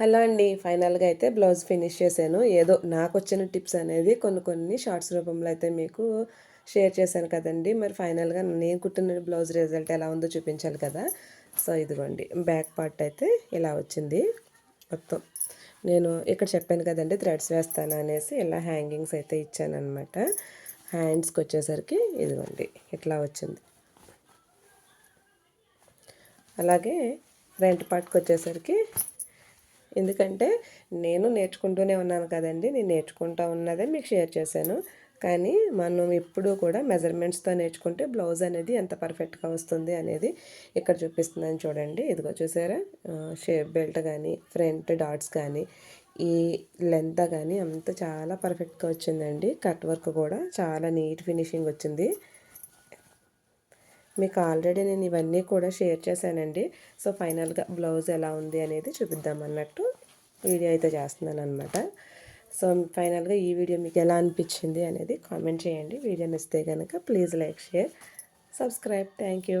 Hello అండి. ఫైనల్గా అయితే బ్లౌజ్ ఫినిష్ చేశాను. ఏదో నాకు వచ్చిన టిప్స్ అనేది కొన్ని కొన్ని షార్ట్స్ రూపంలో అయితే మీకు షేర్ చేశాను కదండి. మరి ఫైనల్గా నేను కుట్టిన బ్లౌజ్ రిజల్ట్ ఎలా ఉందో చూపించాలి కదా. సో ఇదిగోండి. బ్యాక్ పార్ట్ అయితే ఇలా వచ్చింది. మొత్తం నేను ఇక్కడ చెప్పాను కదండి థ్రెడ్స్ వేస్తాను అనేసి ఇలా హ్యాంగింగ్స్ అయితే ఇచ్చాను అనమాట హ్యాండ్స్కి వచ్చేసరికి ఇదిగోండి ఇట్లా వచ్చింది. అలాగే ఫ్రంట్ పార్ట్కి వచ్చేసరికి ఎందుకంటే నేను నేర్చుకుంటూనే ఉన్నాను కదండి. నేను నేర్చుకుంటా ఉన్నదే మీకు షేర్ చేశాను. కానీ మనం ఎప్పుడూ కూడా మెజర్మెంట్స్తో నేర్చుకుంటే బ్లౌజ్ అనేది ఎంత పర్ఫెక్ట్గా వస్తుంది అనేది ఇక్కడ చూపిస్తుందని చూడండి. ఇదిగో చూసారా? షేప్ బెల్ట్ కానీ ఫ్రంట్ డాట్స్ కానీ ఈ లెంత్ కానీ అంత చాలా పర్ఫెక్ట్గా వచ్చిందండి. కట్ వర్క్ కూడా చాలా నీట్ ఫినిషింగ్ వచ్చింది. మీకు ఆల్రెడీ నేను ఇవన్నీ కూడా షేర్ చేశానండి. సో ఫైనల్గా బ్లౌజ్ ఎలా ఉంది అనేది చూపిద్దాం అన్నట్టు వీడియో అయితే చేస్తున్నాను అనమాట సో ఫైనల్గా ఈ వీడియో మీకు ఎలా అనిపించింది అనేది కామెంట్ చేయండి. వీడియో నచ్చితే కనుక please like share subscribe. Thank you.